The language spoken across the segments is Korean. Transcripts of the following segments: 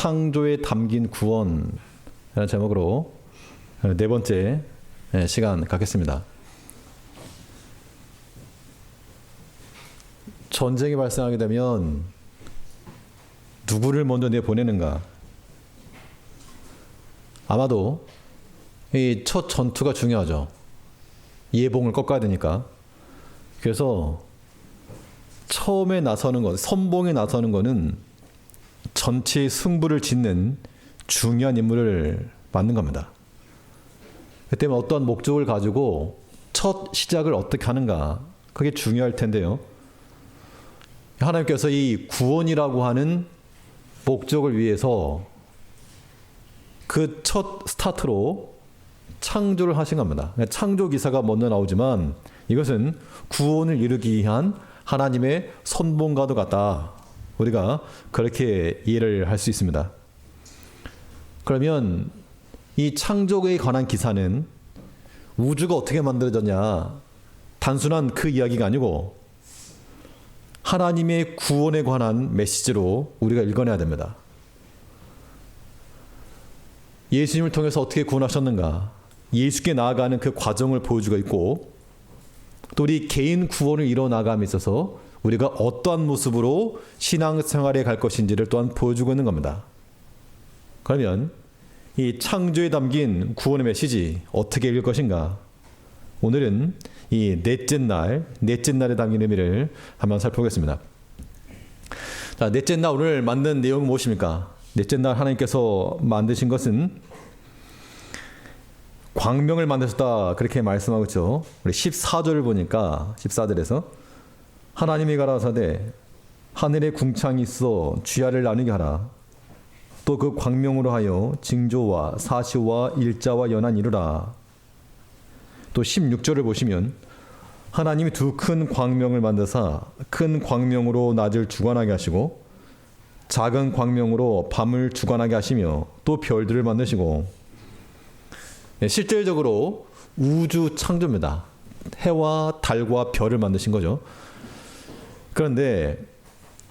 창조에 담긴 구원이라는 제목으로 네 번째 시간 갖겠습니다. 전쟁이 발생하게 되면 누구를 먼저 내보내는가? 아마도 이 첫 전투가 중요하죠. 예봉을 꺾어야 되니까. 그래서 처음에 나서는 것, 선봉에 나서는 것은 전체 승부를 짓는 중요한 임무를 맡는 겁니다. 그때 어떤 목적을 가지고 첫 시작을 어떻게 하는가, 그게 중요할 텐데요. 하나님께서 이 구원이라고 하는 목적을 위해서 그 첫 스타트로 창조를 하신 겁니다. 창조 기사가 먼저 나오지만 이것은 구원을 이루기 위한 하나님의 선봉과도 같다. 우리가 그렇게 이해를 할 수 있습니다. 그러면 이 창조에 관한 기사는 우주가 어떻게 만들어졌냐 단순한 그 이야기가 아니고 하나님의 구원에 관한 메시지로 우리가 읽어내야 됩니다. 예수님을 통해서 어떻게 구원하셨는가? 예수께 나아가는 그 과정을 보여주고 있고 또 우리 개인 구원을 이뤄 나감에 있어서 우리가 어떠한 모습으로 신앙생활에 갈 것인지를 또한 보여주고 있는 겁니다. 그러면 이 창조에 담긴 구원의 메시지 어떻게 읽을 것인가? 오늘은 이 넷째 날, 넷째 날에 담긴 의미를 한번 살펴보겠습니다. 자, 넷째 날 오늘 만든 내용은 무엇입니까? 넷째 날 하나님께서 만드신 것은 광명을 만드셨다 그렇게 말씀하고 있죠. 우리 14절을 보니까 14절에서 하나님이 가라사대 하늘에 궁창이 있어 주야를 나누게 하라. 또 그 광명으로 하여 징조와 사시와 일자와 연한 이루라. 또 16절을 보시면 하나님이 두 큰 광명을 만드사 큰 광명으로 낮을 주관하게 하시고 작은 광명으로 밤을 주관하게 하시며 또 별들을 만드시고 네, 실질적으로 우주 창조입니다. 해와 달과 별을 만드신 거죠. 그런데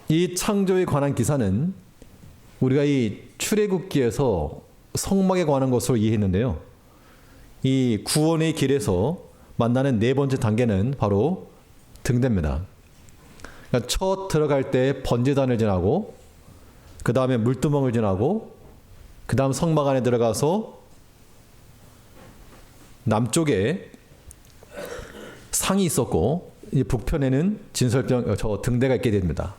이 창조에 관한 기사는 우리가 이 출애굽기에서 성막에 관한 것으로 이해했는데요. 이 구원의 길에서 만나는 네 번째 단계는 바로 등대입니다. 그러니까 첫 들어갈 때 번제단을 지나고 그 다음에 물두멍을 지나고 그 다음 성막 안에 들어가서 남쪽에 상이 있었고 북편에는 진설병 저 등대가 있게 됩니다.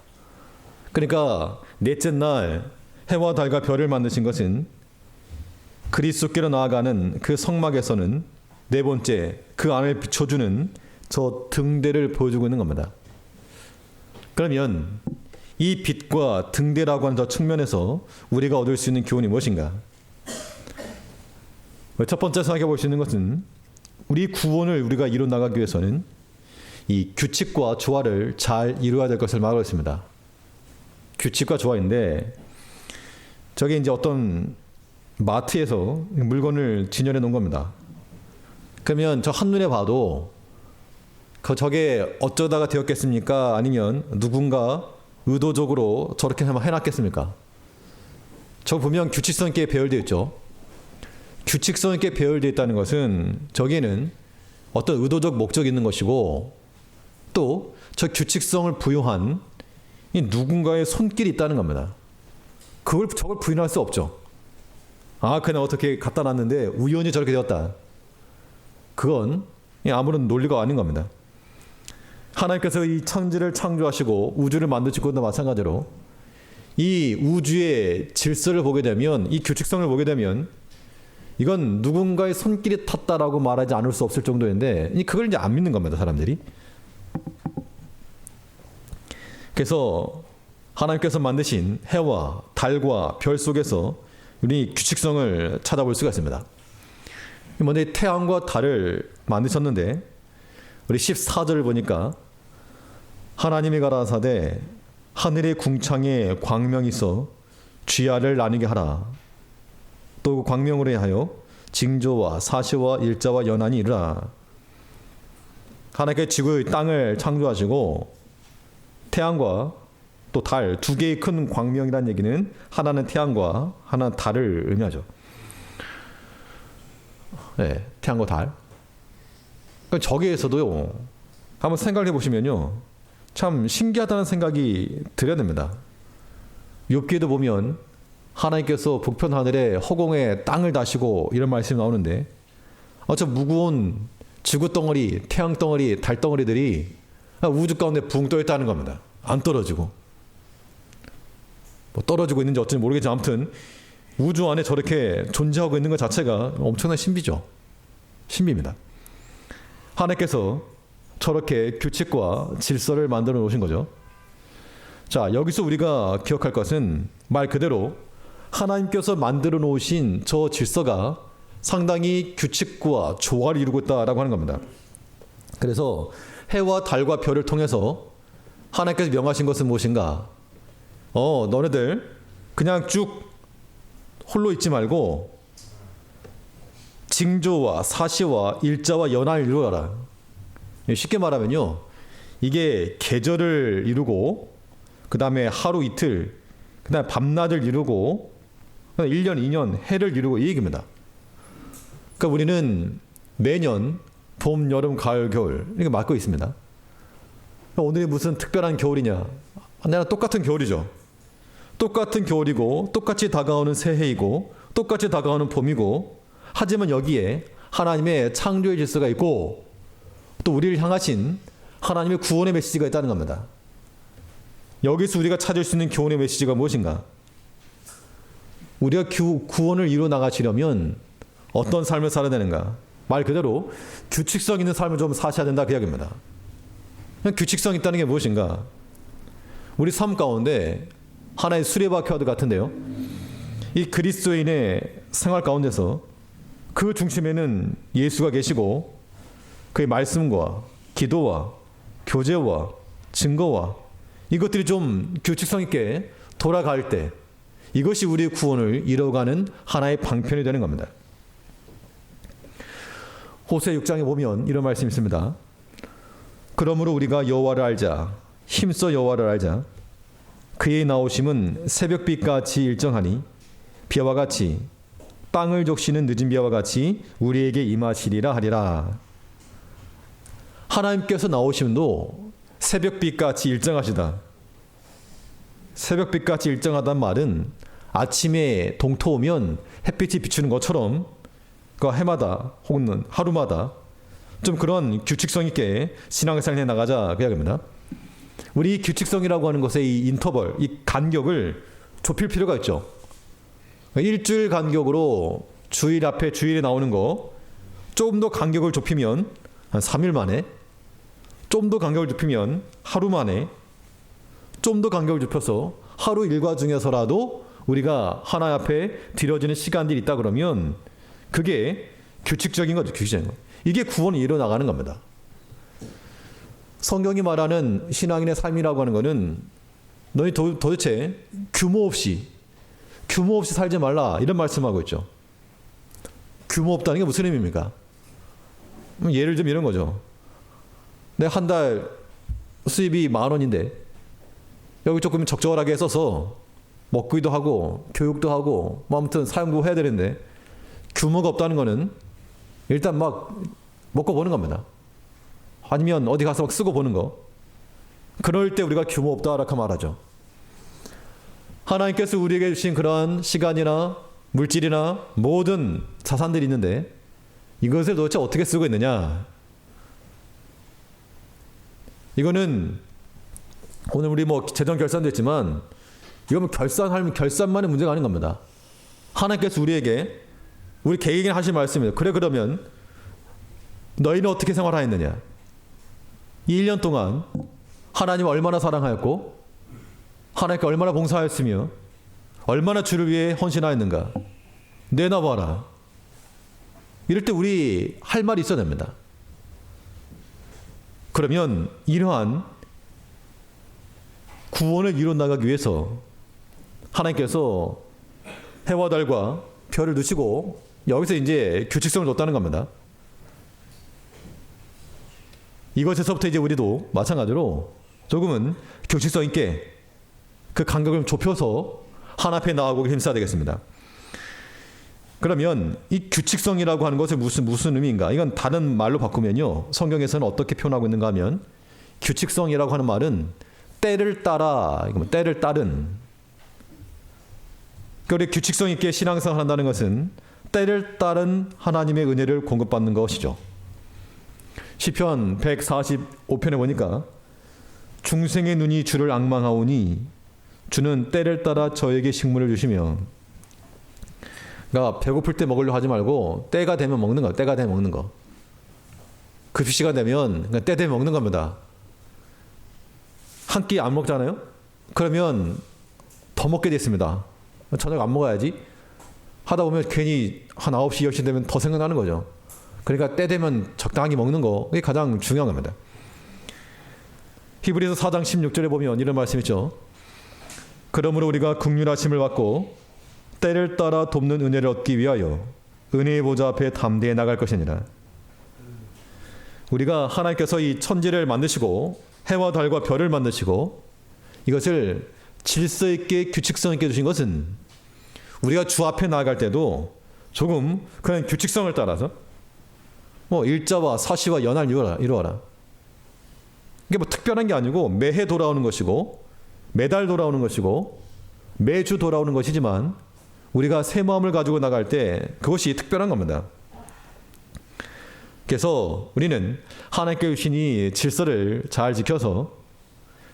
그러니까 넷째 날 해와 달과 별을 만드신 것은 그리스도께로 나아가는 그 성막에서는 네 번째 그 안을 비춰주는 저 등대를 보여주고 있는 겁니다. 그러면 이 빛과 등대라고 하는 저 측면에서 우리가 얻을 수 있는 교훈이 무엇인가? 첫 번째 생각해 볼 수 있는 것은 우리 구원을 우리가 이뤄 나가기 위해서는 이 규칙과 조화를 잘 이루어야 될 것을 말하고 있습니다. 규칙과 조화인데 저게 이제 어떤 마트에서 물건을 진열해 놓은 겁니다. 그러면 저 한눈에 봐도 그 저게 어쩌다가 되었겠습니까? 아니면 누군가 의도적으로 저렇게 해놨겠습니까? 저 보면 규칙성 있게 배열되어 있죠. 규칙성 있게 배열되어 있다는 것은 저기에는 어떤 의도적 목적이 있는 것이고 또 저 규칙성을 부여한 이 누군가의 손길이 있다는 겁니다. 그걸 저걸 부인할 수 없죠. 아, 그냥 어떻게 갖다 놨는데 우연히 저렇게 되었다. 그건 아무런 논리가 아닌 겁니다. 하나님께서 이 천지를 창조하시고 우주를 만드시고 도 마찬가지로 이 우주의 질서를 보게 되면 이 규칙성을 보게 되면 이건 누군가의 손길이 탔다라고 말하지 않을 수 없을 정도인데 그걸 이제 안 믿는 겁니다 사람들이. 그래서 하나님께서 만드신 해와 달과 별 속에서 우리 규칙성을 찾아볼 수가 있습니다. 먼저 태양과 달을 만드셨는데 우리 14절을 보니까 하나님이 가라사대 하늘의 궁창에 광명이 있어 쥐야를 나누게 하라. 또그 광명으로 하여 징조와 사시와 일자와 연한이 이르라. 하나님께 지구의 땅을 창조하시고 태양과 또 달 두 개의 큰 광명이라는 얘기는 하나는 태양과 하나는 달을 의미하죠. 네, 태양과 달. 그러니까 저기에서도요. 한번 생각해 보시면요. 참 신기하다는 생각이 들어야 됩니다. 욥기에도 보면 하나님께서 북편 하늘에 허공에 땅을 다시고 이런 말씀이 나오는데 어저 무거운 지구 덩어리, 태양 덩어리, 달 덩어리들이 우주 가운데 붕 떠 있다는 겁니다. 안 떨어지고 뭐 떨어지고 있는지 어쩐지 모르겠지만 아무튼 우주 안에 저렇게 존재하고 있는 것 자체가 엄청난 신비죠. 신비입니다. 하나님께서 저렇게 규칙과 질서를 만들어 놓으신 거죠. 자, 여기서 우리가 기억할 것은 말 그대로 하나님께서 만들어 놓으신 저 질서가 상당히 규칙과 조화를 이루고 있다라고 하는 겁니다. 그래서 해와 달과 별을 통해서 하나님께서 명하신 것은 무엇인가? 어, 너네들 그냥 쭉 홀로 있지 말고 징조와 사시와 일자와 연한을 이루어라. 쉽게 말하면요. 이게 계절을 이루고 그 다음에 하루 이틀 그 다음에 밤낮을 이루고 1년 2년 해를 이루고 이 얘기입니다. 그러니까 우리는 매년 봄, 여름, 가을, 겨울 이렇게 맞고 있습니다. 오늘이 무슨 특별한 겨울이냐? 내가 똑같은 겨울이죠. 똑같은 겨울이고 똑같이 다가오는 새해이고 똑같이 다가오는 봄이고 하지만 여기에 하나님의 창조의 질서가 있고 또 우리를 향하신 하나님의 구원의 메시지가 있다는 겁니다. 여기서 우리가 찾을 수 있는 교훈의 메시지가 무엇인가? 우리가 구, 구원을 이루어 나가시려면 어떤 삶을 살아야 되는가? 말 그대로 규칙성 있는 삶을 좀 사셔야 된다 그 이야기입니다. 규칙성 있다는 게 무엇인가? 우리 삶 가운데 하나의 수레바 퀴드 같은데요. 이 그리스도인의 생활 가운데서 그 중심에는 예수가 계시고 그의 말씀과 기도와 교제와 증거와 이것들이 좀 규칙성 있게 돌아갈 때 이것이 우리의 구원을 이뤄가는 하나의 방편이 되는 겁니다. 호세 6장에 보면 이런 말씀이 있습니다. 그러므로 우리가 여호와를 알자 힘써 여호와를 알자 그의 나오심은 새벽빛 같이 일정하니 비와 같이 빵을 적시는 늦은 비와 같이 우리에게 임하시리라 하리라. 하나님께서 나오심도 새벽빛 같이 일정하시다. 새벽빛 같이 일정하단 말은 아침에 동토 오면 햇빛이 비추는 것처럼 그 해마다 혹은 하루마다 좀 그런 규칙성 있게 신앙생활 해 나가자 그 이야기입니다. 우리 규칙성이라고 하는 것의 이 인터벌, 이 간격을 좁힐 필요가 있죠. 일주일 간격으로 주일 앞에 주일에 나오는 거 조금 더 간격을 좁히면 한 3일 만에 좀 더 간격을 좁히면 하루 만에 좀 더 간격을 좁혀서 하루 일과 중에서라도 우리가 하나 앞에 들여지는 시간들이 있다 그러면 그게 규칙적인 거죠. 규칙적인 거. 이게 구원이 일어나가는 겁니다. 성경이 말하는 신앙인의 삶이라고 하는 것은 너희 도, 도대체 규모 없이 규모 없이 살지 말라 이런 말씀하고 있죠. 규모 없다는 게 무슨 의미입니까? 예를 좀 이런 거죠. 내 한 달 수입이 만 원인데 여기 조금 적절하게 써서 먹기도 하고 교육도 하고 뭐 아무튼 사용도 해야 되는데 규모가 없다는 거는 일단 막 먹고 보는 겁니다. 아니면 어디 가서 막 쓰고 보는 거. 그럴 때 우리가 규모 없다라고 말하죠. 하나님께서 우리에게 주신 그러한 시간이나 물질이나 모든 자산들이 있는데 이것을 도대체 어떻게 쓰고 있느냐? 이거는 오늘 우리 뭐 재정 결산도 했지만 이건 결산하면 결산만의 문제가 아닌 겁니다. 하나님께서 우리에게 우리 개개인 하신 말씀이에요. 그래 그러면 너희는 어떻게 생활하였느냐? 이 1년 동안 하나님 얼마나 사랑하였고 하나님께 얼마나 봉사하였으며 얼마나 주를 위해 헌신하였는가 내놔봐라. 이럴 때 우리 할 말이 있어야 됩니다. 그러면 이러한 구원을 이뤄 나가기 위해서 하나님께서 해와 달과 별을 두시고 여기서 이제 규칙성을 뒀다는 겁니다. 이것에서부터 이제 우리도 마찬가지로 조금은 규칙성 있게 그 간격을 좀 좁혀서 하나 앞에 나가고 힘써야 되겠습니다. 그러면 이 규칙성이라고 하는 것은 무슨 무슨 의미인가? 이건 다른 말로 바꾸면요. 성경에서는 어떻게 표현하고 있는가 하면 규칙성이라고 하는 말은 때를 따라 뭐 때를 따른 우리 규칙성 있게 신앙생활 한다는 것은 때를 따른 하나님의 은혜를 공급받는 것이죠. 시편 145편에 보니까 중생의 눈이 주를 악망하오니 주는 때를 따라 저에게 식물을 주시며 그러니까 배고플 때 먹으려 하지 말고 때가 되면 먹는 거, 때가 되면 먹는 거. 급식 시간 되면 그냥 때 되면 먹는 겁니다. 한 끼 안 먹잖아요. 그러면 더 먹게 됐습니다. 저녁 안 먹어야지. 하다 보면 괜히 한 9시, 10시 되면 더 생각나는 거죠. 그러니까 때 되면 적당히 먹는 거, 그게 가장 중요한 겁니다. 히브리서 4장 16절에 보면 이런 말씀 있죠. 그러므로 우리가 극률하심을 받고 때를 따라 돕는 은혜를 얻기 위하여 은혜의 보좌 앞에 담대히 나갈 것이니라. 우리가 하나님께서 이 천지를 만드시고 해와 달과 별을 만드시고 이것을 질서 있게 규칙성 있게 두신 것은 우리가 주 앞에 나아갈 때도 조금 그런 규칙성을 따라서 뭐 일자와 사시와 연할 이루어라. 이루어라. 이게 뭐 특별한 게 아니고 매해 돌아오는 것이고 매달 돌아오는 것이고 매주 돌아오는 것이지만 우리가 새 마음을 가지고 나갈 때 그것이 특별한 겁니다. 그래서 우리는 하나님께 주신 이 질서를 잘 지켜서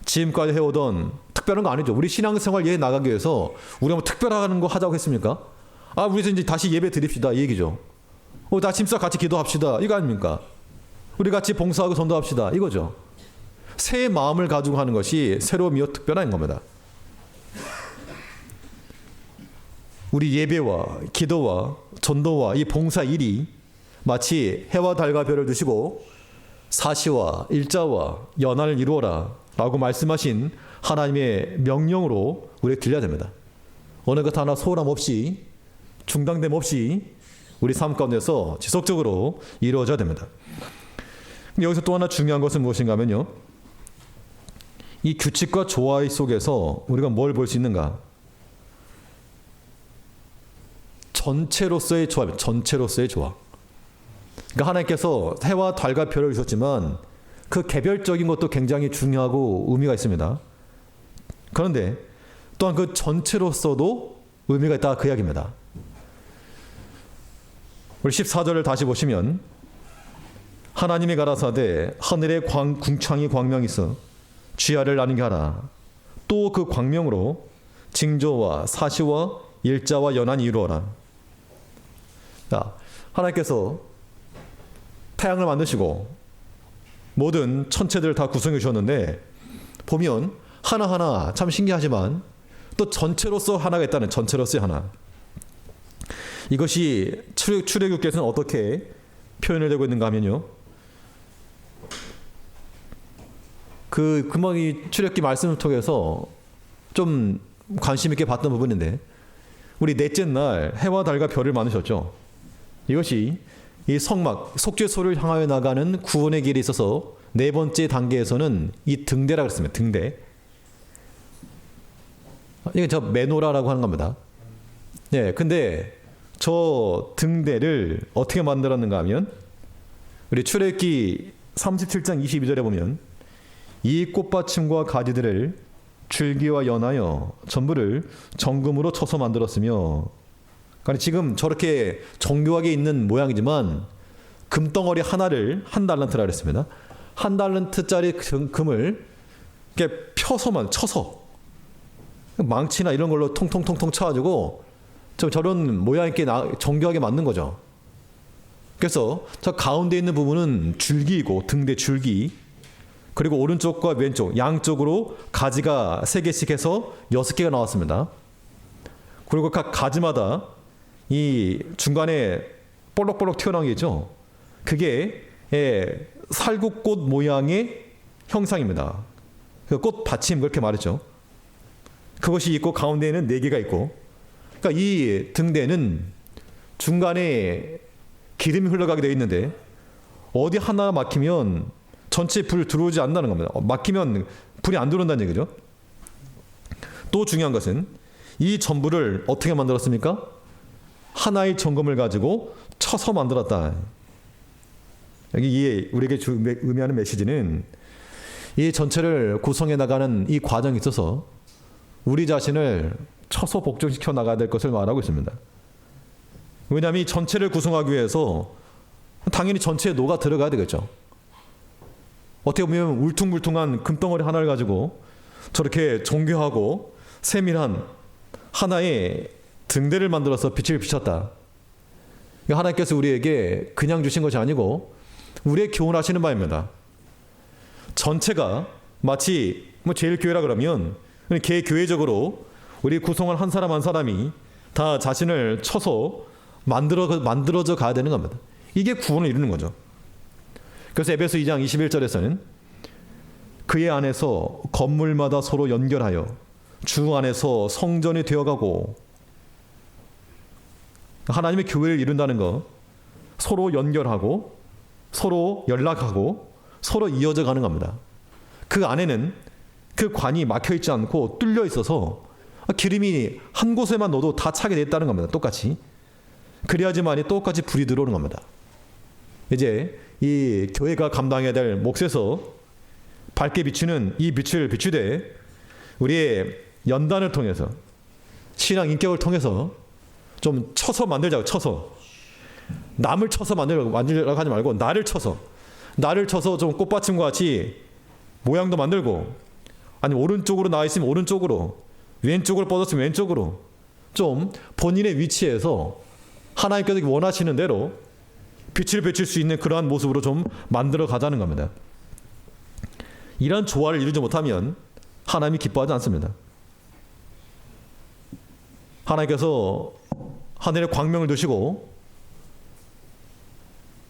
지금까지 해오던 특별한 거 아니죠. 우리 신앙생활 예 나가기 위해서 우리가 뭐 특별한 거 하자고 했습니까? 아, 우리 이제 다시 예배 드립시다. 이 얘기죠. 어, 다 짐싸 같이 기도합시다. 이거 아닙니까? 우리 같이 봉사하고 전도합시다. 이거죠. 새 마음을 가지고 하는 것이 새로움이요 특별한 겁니다. 우리 예배와 기도와 전도와 이 봉사 일이 마치 해와 달과 별을 두시고 사시와 일자와 연한을 이루어라 라고 말씀하신 하나님의 명령으로 우리에 들려야 됩니다. 어느 것 하나 소홀함 없이 중당됨 없이 우리 삶 가운데서 지속적으로 이루어져야 됩니다. 여기서 또 하나 중요한 것은 무엇인가 하면요. 이 규칙과 조화 속에서 우리가 뭘 볼 수 있는가? 전체로서의 조합, 전체로서의 조화. 그러니까 하나님께서 해와 달과 별을 주셨지만 그 개별적인 것도 굉장히 중요하고 의미가 있습니다. 그런데 또한 그 전체로서도 의미가 있다 그 이야기입니다. 우리 14절을 다시 보시면 하나님이 가라사대 하늘에 광, 궁창이 광명이 있어 쥐하를 나누게 하라. 또 그 광명으로 징조와 사시와 일자와 연한이 이루어라. 자, 하나님께서 태양을 만드시고 모든 천체들을 다 구성해 주셨는데 보면 하나하나 참 신기하지만 또 전체로서 하나가 있다는 전체로서의 하나. 이것이 출애, 출애굽께서는 어떻게 표현을 되고 있는가 하면요. 그 금방 이 출애굽기 말씀을 통해서 좀 관심 있게 봤던 부분인데 우리 넷째 날 해와 달과 별을 만드셨죠. 이것이 이 성막 속죄소를 향하여 나가는 구원의 길에 있어서 네 번째 단계에서는 이 등대라고 했습니다. 등대. 이게 저 메노라라고 하는 겁니다. 네, 근데 저 등대를 어떻게 만들었는가 하면 우리 출애굽기 37장 22절에 보면 이 꽃받침과 가지들을 줄기와 연하여 전부를 정금으로 쳐서 만들었으며 그러니까 지금 저렇게 정교하게 있는 모양이지만 금덩어리 하나를 한 달란트라 그랬습니다. 한 달란트짜리 금을 이렇게 펴서만 쳐서 망치나 이런 걸로 통통통통 쳐가지고 저 저런 모양 있게 나, 정교하게 만든 거죠. 그래서 저 가운데 있는 부분은 줄기이고 등대 줄기 그리고 오른쪽과 왼쪽 양쪽으로 가지가 세 개씩 해서 여섯 개가 나왔습니다. 그리고 각 가지마다 이 중간에 볼록볼록 튀어나온 게 있죠. 그게 예, 살구꽃 모양의 형상입니다. 그 꽃 받침 그렇게 말했죠. 그것이 있고 가운데에는 네 개가 있고, 그러니까 이 등대는 중간에 기름이 흘러가게 되어 있는데 어디 하나 막히면 전체 불 들어오지 않는다는 겁니다. 어, 막히면 불이 안 들어온다는 얘기죠. 또 중요한 것은 이 전부를 어떻게 만들었습니까? 하나의 점검을 가지고 쳐서 만들었다. 여기 이 우리에게 주- 의미하는 메시지는 이 전체를 구성해 나가는 이 과정에 있어서 우리 자신을 쳐서 복종시켜 나가야 될 것을 말하고 있습니다. 왜냐하면 이 전체를 구성하기 위해서 당연히 전체에 녹아 들어가야 되겠죠. 어떻게 보면 울퉁불퉁한 금덩어리 하나를 가지고 저렇게 정교하고 세밀한 하나의 등대를 만들어서 빛을 비쳤다. 이거 하나님께서 우리에게 그냥 주신 것이 아니고 우리의 교훈하시는 바입니다. 전체가 마치 뭐 제일 교회라 그러면 개 교회적으로 우리 구성원 한 사람 한 사람이 다 자신을 쳐서 만들어 만들어져 가야 되는 겁니다. 이게 구원을 이루는 거죠. 그래서 에베소 2장 21절에서는 그의 안에서 건물마다 서로 연결하여 주 안에서 성전이 되어가고 하나님의 교회를 이룬다는 거 서로 연결하고 서로 연락하고 서로 이어져 가는 겁니다. 그 안에는 그 관이 막혀 있지 않고 뚫려 있어서 기름이 한 곳에만 넣어도 다 차게 됐다는 겁니다. 똑같이. 그래야지만이 똑같이 불이 들어오는 겁니다. 이제 이 교회가 감당해야 될 몫에서 밝게 비추는 이 빛을 비추되 우리의 연단을 통해서 신앙 인격을 통해서 좀 쳐서 만들자고 쳐서 남을 쳐서 만들려고 만들려고 하지 말고 나를 쳐서 나를 쳐서 좀 꽃받침과 같이 모양도 만들고 아니 오른쪽으로 나와 있으면 오른쪽으로 왼쪽을 뻗었으면 왼쪽으로 좀 본인의 위치에서 하나님께서 원하시는 대로 빛을 비칠 수 있는 그러한 모습으로 좀 만들어 가자는 겁니다. 이러한 조화를 이루지 못하면 하나님이 기뻐하지 않습니다. 하나님께서 하늘에 광명을 두시고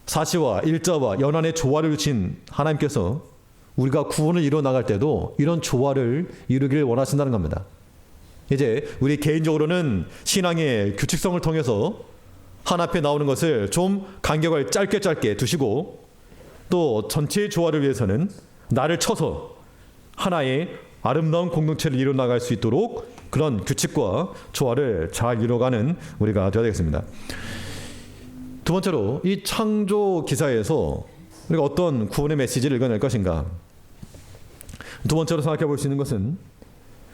사시와 일자와 연한의 조화를 주신 하나님께서 우리가 구원을 이루어 나갈 때도 이런 조화를 이루기를 원하신다는 겁니다. 이제 우리 개인적으로는 신앙의 규칙성을 통해서 한 앞에 나오는 것을 좀 간격을 짧게 짧게 두시고 또 전체의 조화를 위해서는 나를 쳐서 하나의 아름다운 공동체를 이루어 나갈 수 있도록 그런 규칙과 조화를 잘 이루어가는 우리가 되어야 되겠습니다. 두 번째로 이 창조 기사에서 우리가 어떤 구원의 메시지를 읽어낼 것인가? 두 번째로 생각해 볼 수 있는 것은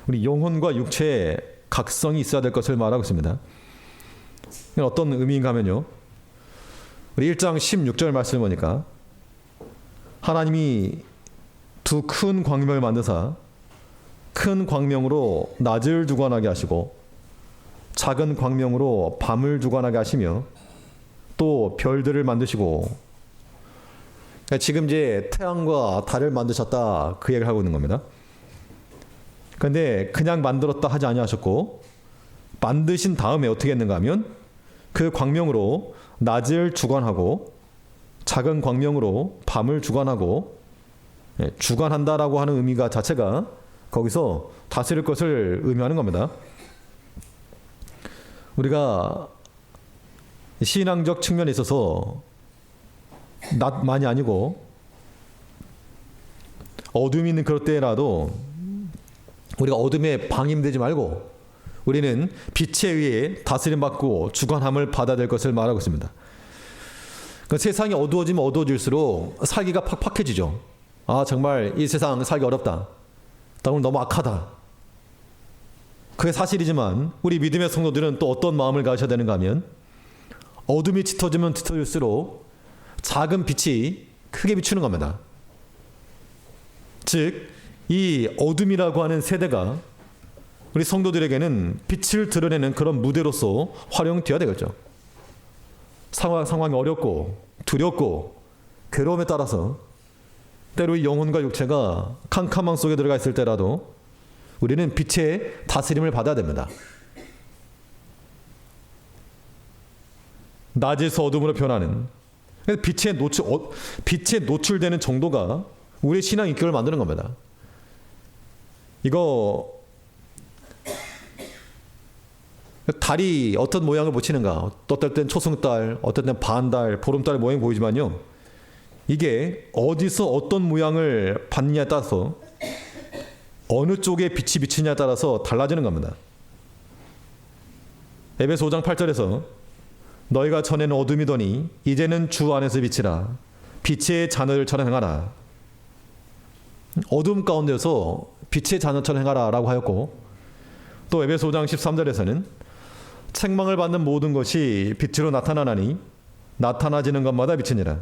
우리 영혼과 육체의 각성이 있어야 될 것을 말하고 있습니다. 어떤 의미인가 하면요. 우리 1장 16절 말씀을 보니까 하나님이 두 큰 광명을 만드사 큰 광명으로 낮을 주관하게 하시고 작은 광명으로 밤을 주관하게 하시며 또 별들을 만드시고 그러니까 지금 이제 태양과 달을 만드셨다 그 얘기를 하고 있는 겁니다. 그런데 그냥 만들었다 하지 아니하셨고 만드신 다음에 어떻게 했는가 하면 그 광명으로 낮을 주관하고 작은 광명으로 밤을 주관하고 예, 주관한다라고 하는 의미가 자체가 거기서 다스릴 것을 의미하는 겁니다. 우리가 신앙적 측면에 있어서 낮만이 아니고 어둠이 있는 그럴 때라도 우리가 어둠에 방임되지 말고 우리는 빛에 의해 다스림 받고 주관함을 받아야 될 것을 말하고 있습니다. 그 세상이 어두워지면 어두워질수록 살기가 팍팍해지죠. 아 정말 이 세상 살기 어렵다. 너무 악하다. 그게 사실이지만 우리 믿음의 성도들은 또 어떤 마음을 가져야 되는가 하면 어둠이 짙어지면 짙어질수록 작은 빛이 크게 비추는 겁니다. 즉, 이 어둠이라고 하는 세대가 우리 성도들에게는 빛을 드러내는 그런 무대로서 활용되어야 되겠죠. 상황, 상황이 어렵고 두렵고 괴로움에 따라서 때로 이 영혼과 육체가 캄캄함 속에 들어가 있을 때라도 우리는 빛의 다스림을 받아야 됩니다. 낮에서 어둠으로 변하는 빛에 노출 어, 빛에 노출되는 정도가 우리 신앙 인격을 만드는 겁니다. 이거 달이 어떤 모양을 붙이는가? 어떨 땐 초승달, 어떨 땐 반달, 보름달 모양 보이지만요. 이게 어디서 어떤 모양을 받느냐에 따라서 어느 쪽에 빛이 비치냐에 따라서 달라지는 겁니다. 에베소 5장 8절에서 너희가 전에는 어둠이더니 이제는 주 안에서 빛이라 빛의 자녀들처럼 행하라. 어둠 가운데서 빛의 자녀처럼 행하라라고 하였고 또 에베소 5장 13절에서는 책망을 받는 모든 것이 빛으로 나타나나니 나타나지는 것마다 빛이니라.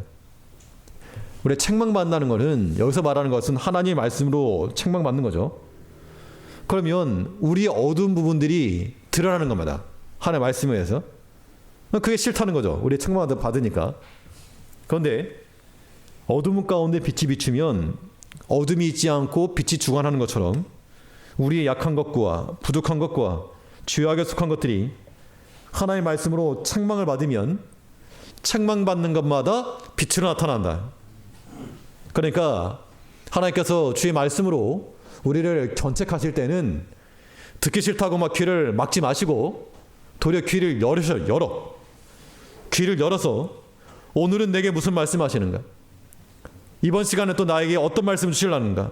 우리 책망받는다는 것은 여기서 말하는 것은 하나님 말씀으로 책망받는 거죠. 그러면 우리 어두운 부분들이 드러나는 겁니다. 하나님 말씀에 의해서. 그게 싫다는 거죠. 우리 책망 받으니까. 그런데 어둠 가운데 빛이 비추면 어둠이 있지 않고 빛이 주관하는 것처럼 우리의 약한 것과 부족한 것과 죄악에 속한 것들이 하나님의 말씀으로 책망을 받으면 책망받는 것마다 빛으로 나타난다. 그러니까 하나님께서 주의 말씀으로 우리를 견책하실 때는 듣기 싫다고 막 귀를 막지 마시고 도리어 귀를 열으셔 열어 귀를 열어서 오늘은 내게 무슨 말씀하시는가 이번 시간에 또 나에게 어떤 말씀 주실라는가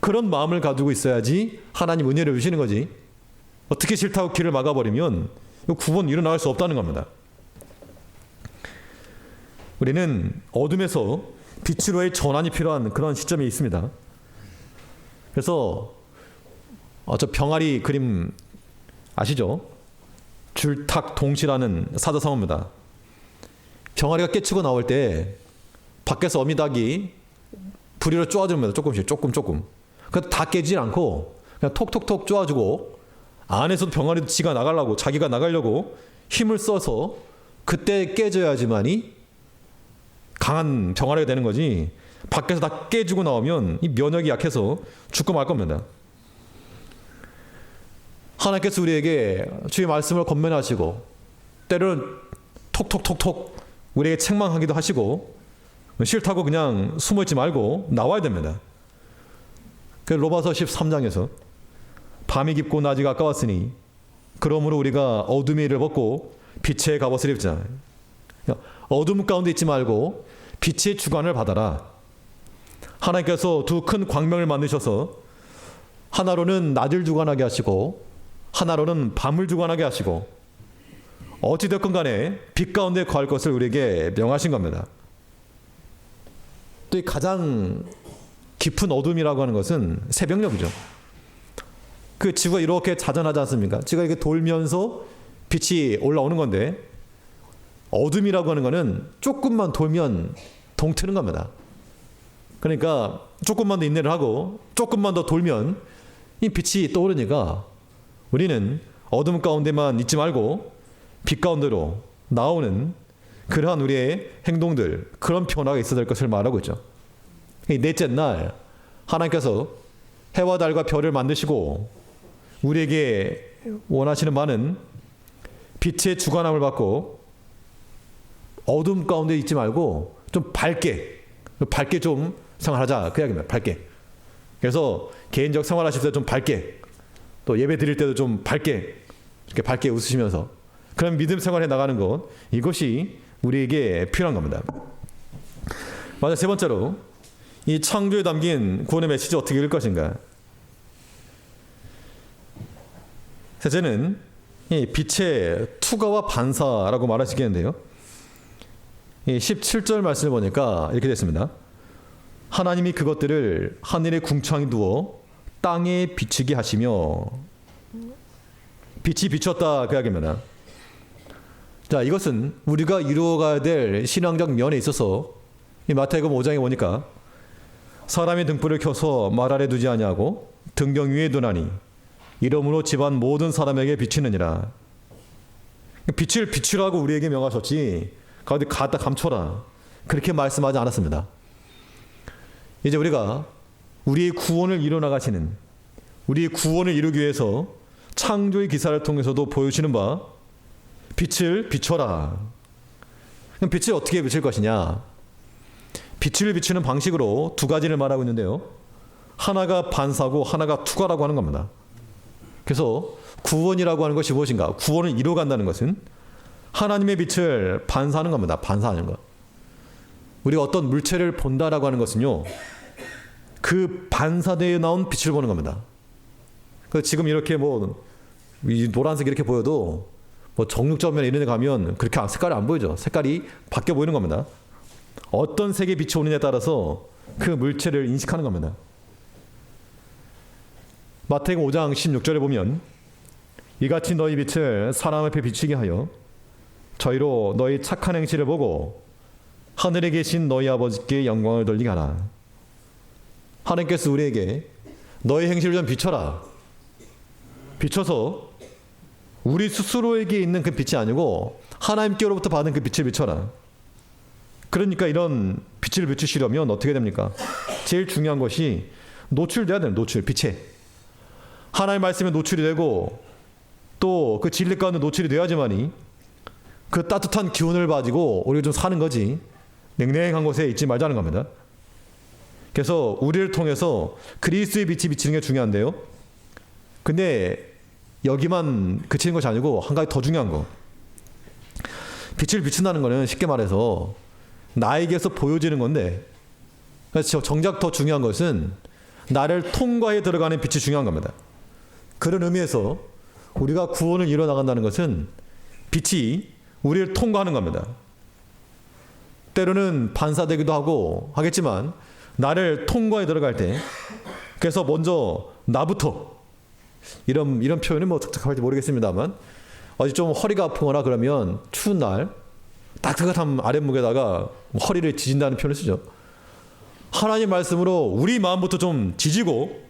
그런 마음을 가지고 있어야지 하나님 은혜를 주시는 거지 어떻게 싫다고 귀를 막아버리면 구원 일어날 수 없다는 겁니다 우리는 어둠에서 빛으로의 전환이 필요한 그런 시점이 있습니다. 그래서 어, 저 병아리 그림 아시죠? 줄탁 동시라는 사자성어입니다. 병아리가 깨치고 나올 때 밖에서 어미닭이 부리로 쪼아줍니다. 조금씩 조금 조금. 그다 깨지질 않고 그냥 톡톡톡 쪼아주고 안에서도 병아리도 지가 나가려고 자기가 나가려고 힘을 써서 그때 깨져야지만이 강한 병아리가 되는 거지 밖에서 다 깨지고 나오면 이 면역이 약해서 죽고 말 겁니다. 하나님께서 우리에게 주의 말씀을 건면하시고 때로는 톡톡톡톡 우리에게 책망하기도 하시고 싫다고 그냥 숨어 있지 말고 나와야 됩니다. 그 로마서 13장에서 밤이 깊고 낮이 가까웠으니 그러므로 우리가 어둠의 일을 벗고 빛의 갑옷을 입자. 어둠 가운데 있지 말고 빛의 주관을 받아라. 하나님께서 두 큰 광명을 만드셔서 하나로는 낮을 주관하게 하시고 하나로는 밤을 주관하게 하시고 어찌됐건 간에 빛 가운데 거할 것을 우리에게 명하신 겁니다. 또이 가장 깊은 어둠이라고 하는 것은 새벽녘이죠. 그 지구가 이렇게 자전하지 않습니까? 지구가 이렇게 돌면서 빛이 올라오는 건데 어둠이라고 하는 거는 조금만 돌면 동트는 겁니다. 그러니까 조금만 더 인내를 하고 조금만 더 돌면 이 빛이 떠오르니까 우리는 어둠 가운데만 있지 말고 빛 가운데로 나오는 그러한 우리의 행동들 그런 변화가 있어야 될 것을 말하고 있죠. 넷째 날 하나님께서 해와 달과 별을 만드시고 우리에게 원하시는 바는 빛의 주관함을 받고 어둠 가운데 있지 말고 좀 밝게 밝게 좀 생활하자 그 이야기입니다. 밝게. 그래서 개인적 생활하실 때 좀 밝게 또 예배 드릴 때도 좀 밝게 이렇게 밝게 웃으시면서 그런 믿음 생활해 나가는 것 이것이 우리에게 필요한 겁니다. 맞아 세 번째로 이 창조에 담긴 구원의 메시지 어떻게 읽을 것인가? 셋째는 이 빛의 투가와 반사라고 말할 수 있겠는데요. 17절 말씀을 보니까 이렇게 됐습니다. 하나님이 그것들을 하늘의 궁창에 두어 땅에 비추게 하시며 빛이 비쳤다 그 이야기입니다. 자 이것은 우리가 이루어가야 될 신앙적 면에 있어서 이 마태복음 5장에 보니까 사람이 등불을 켜서 말 아래 두지 아니하고 등경 위에 두나니 이러므로 집안 모든 사람에게 비치느니라. 빛을 비추라고 우리에게 명하셨지 가운데 갖다 감춰라 그렇게 말씀하지 않았습니다. 이제 우리가 우리의 구원을 이뤄나가시는 우리의 구원을 이루기 위해서 창조의 기사를 통해서도 보여주시는 바 빛을 비춰라. 그럼 빛을 어떻게 비칠 것이냐? 빛을 비추는 방식으로 두 가지를 말하고 있는데요. 하나가 반사고 하나가 투가라고 하는 겁니다. 그래서 구원이라고 하는 것이 무엇인가? 구원을 이루어간다는 것은 하나님의 빛을 반사하는 겁니다. 반사하는 것. 우리가 어떤 물체를 본다라고 하는 것은요. 그 반사대에 나온 빛을 보는 겁니다. 그 지금 이렇게 뭐이 노란색 이렇게 보여도 뭐 정육점이나 이런 데 가면 그렇게 색깔이 안 보이죠. 색깔이 바뀌어 보이는 겁니다. 어떤 색의 빛이 오느냐에 따라서 그 물체를 인식하는 겁니다. 마태복음 5장 16절에 보면 이같이 너희 빛을 사람 앞에 비추게 하여 저희로 너희 착한 행실을 보고 하늘에 계신 너희 아버지께 영광을 돌리게 하라. 하나님께서 우리에게 너희 행실을 좀 비춰라. 비춰서 우리 스스로에게 있는 그 빛이 아니고 하나님께로부터 받은 그 빛을 비춰라. 그러니까 이런 빛을 비추시려면 어떻게 됩니까? 제일 중요한 것이 노출돼야 돼요. 노출, 빛에. 하나님 말씀에 노출이 되고 또 그 진리 가운데 노출이 돼야지만이 그 따뜻한 기운을 가지고 우리가 좀 사는 거지 냉랭한 곳에 있지 말자는 겁니다. 그래서 우리를 통해서 그리스도의 빛이 비치는 게 중요한데요. 근데 여기만 그치는 것이 아니고 한 가지 더 중요한 거. 빛을 비춘다는 거는 쉽게 말해서 나에게서 보여지는 건데 그래서 정작 더 중요한 것은 나를 통과해 들어가는 빛이 중요한 겁니다. 그런 의미에서 우리가 구원을 이뤄 나간다는 것은 빛이 우리를 통과하는 겁니다. 때로는 반사되기도 하고 하겠지만 나를 통과해 들어갈 때 그래서 먼저 나부터 이런 이런 표현이 뭐 적합할지 모르겠습니다만 어디 좀 허리가 아프거나 그러면 추운 날 따뜻한 아랫목에다가 허리를 지진다는 표현을 쓰죠. 하나님 말씀으로 우리 마음부터 좀 지지고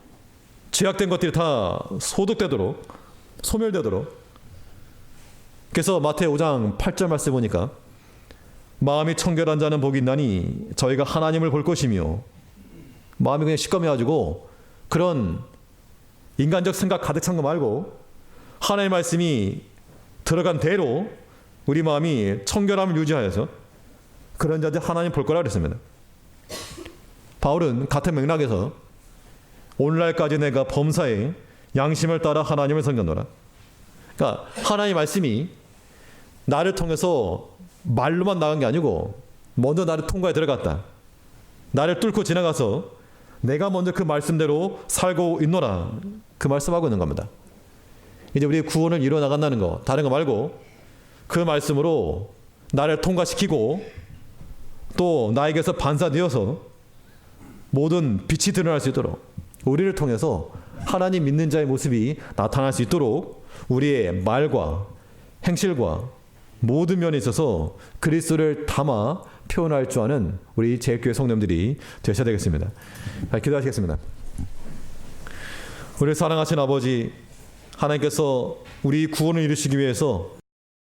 죄악된 것들이 다 소독되도록 소멸되도록 그래서 마태 5장 8절 말씀 보니까 마음이 청결한 자는 복이 있나니 저희가 하나님을 볼 것이며 마음이 그냥 시꺼매가지고 그런 인간적 생각 가득 찬 거 말고 하나님의 말씀이 들어간 대로 우리 마음이 청결함을 유지하여서 그런 자들 하나님 볼 거라 그랬습니다. 바울은 같은 맥락에서 오늘날까지 내가 범사에 양심을 따라 하나님을 섬겼노라. 그러니까 하나님의 말씀이 나를 통해서 말로만 나간 게 아니고 먼저 나를 통과해 들어갔다. 나를 뚫고 지나가서 내가 먼저 그 말씀대로 살고 있노라. 그 말씀하고 있는 겁니다. 이제 우리 구원을 이루어 나간다는 거, 다른 거 말고 그 말씀으로 나를 통과시키고 또 나에게서 반사되어서 모든 빛이 드러날 수 있도록 우리를 통해서 하나님 믿는 자의 모습이 나타날 수 있도록 우리의 말과 행실과 모든 면에 있어서 그리스도를 담아 표현할 줄 아는 우리 제일교회 성도님들이 되셔야 되겠습니다. 자, 기도하시겠습니다. 우리 사랑하신 아버지 하나님께서 우리 구원을 이루시기 위해서